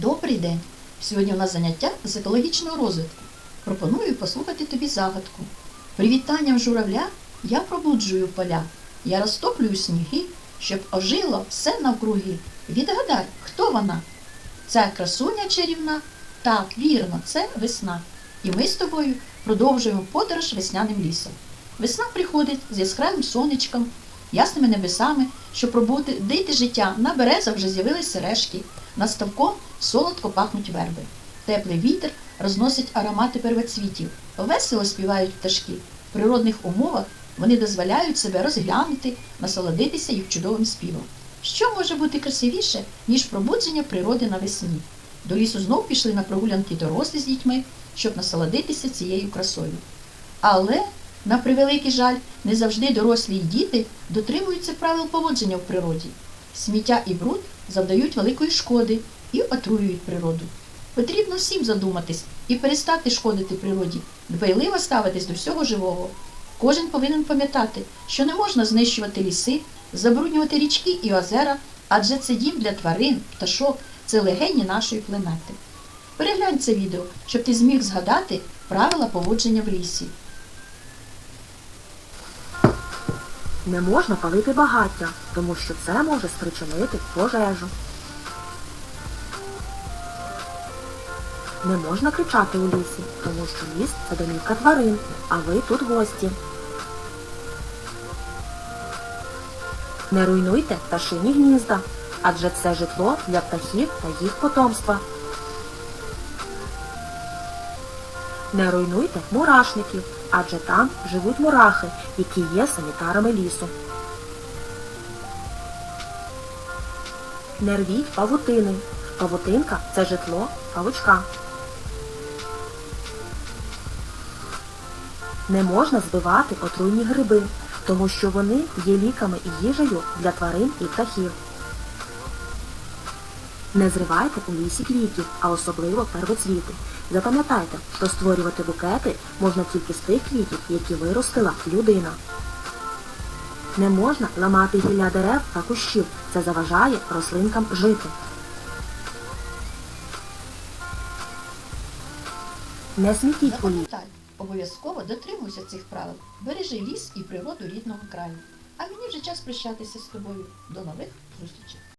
Добрий день! Сьогодні у нас заняття з екологічного розвитку. Пропоную послухати тобі загадку. Привітанням журавля я пробуджую поля. Я розтоплюю сніги, щоб ожило все навкруги. Відгадай, хто вона? Це красуня чарівна? Так, вірно, це весна. І ми з тобою продовжуємо подорож весняним лісом. Весна приходить з яскравим сонечком, ясними небесами, щоб пробудити життя. На березах вже з'явились сережки, над ставком солодко пахнуть верби. Теплий вітер розносить аромати первоцвітів, весело співають пташки. В природних умовах вони дозволяють себе розглянути, насолодитися їх чудовим співом. Що може бути красивіше, ніж пробудження природи навесні? До лісу знов пішли на прогулянки дорослі з дітьми, щоб насолодитися цією красою. Але, на превеликий жаль, не завжди дорослі й діти дотримуються правил поводження в природі. Сміття і бруд завдають великої шкоди і отруюють природу. Потрібно всім задуматись і перестати шкодити природі, дбайливо ставитись до всього живого. Кожен повинен пам'ятати, що не можна знищувати ліси, забруднювати річки і озера, адже це дім для тварин, пташок, це легені нашої планети. Переглянь це відео, щоб ти зміг згадати правила поводження в лісі. Не можна палити багаття, тому що це може спричинити пожежу. Не можна кричати у лісі, тому що ліс це домівка тварин, а ви тут гості. Не руйнуйте пташині гнізда, адже це житло для птахів та їх потомства. Не руйнуйте мурашників, адже там живуть мурахи, які є санітарами лісу. Не рвіть павутини. Павутинка це житло павучка. Не можна збивати отруйні гриби, тому що вони є ліками і їжею для тварин і птахів. Не зривайте у лісі квітів, а особливо первоцвіти. Запам'ятайте, що створювати букети можна тільки з тих квітів, які виростила людина. Не можна ламати гілля дерев та кущів. Це заважає рослинкам жити. Не смітіть у обов'язково дотримуйся цих правил. Бережи ліс і природу рідного краю. А мені вже час прощатися з тобою. До нових зустрічей!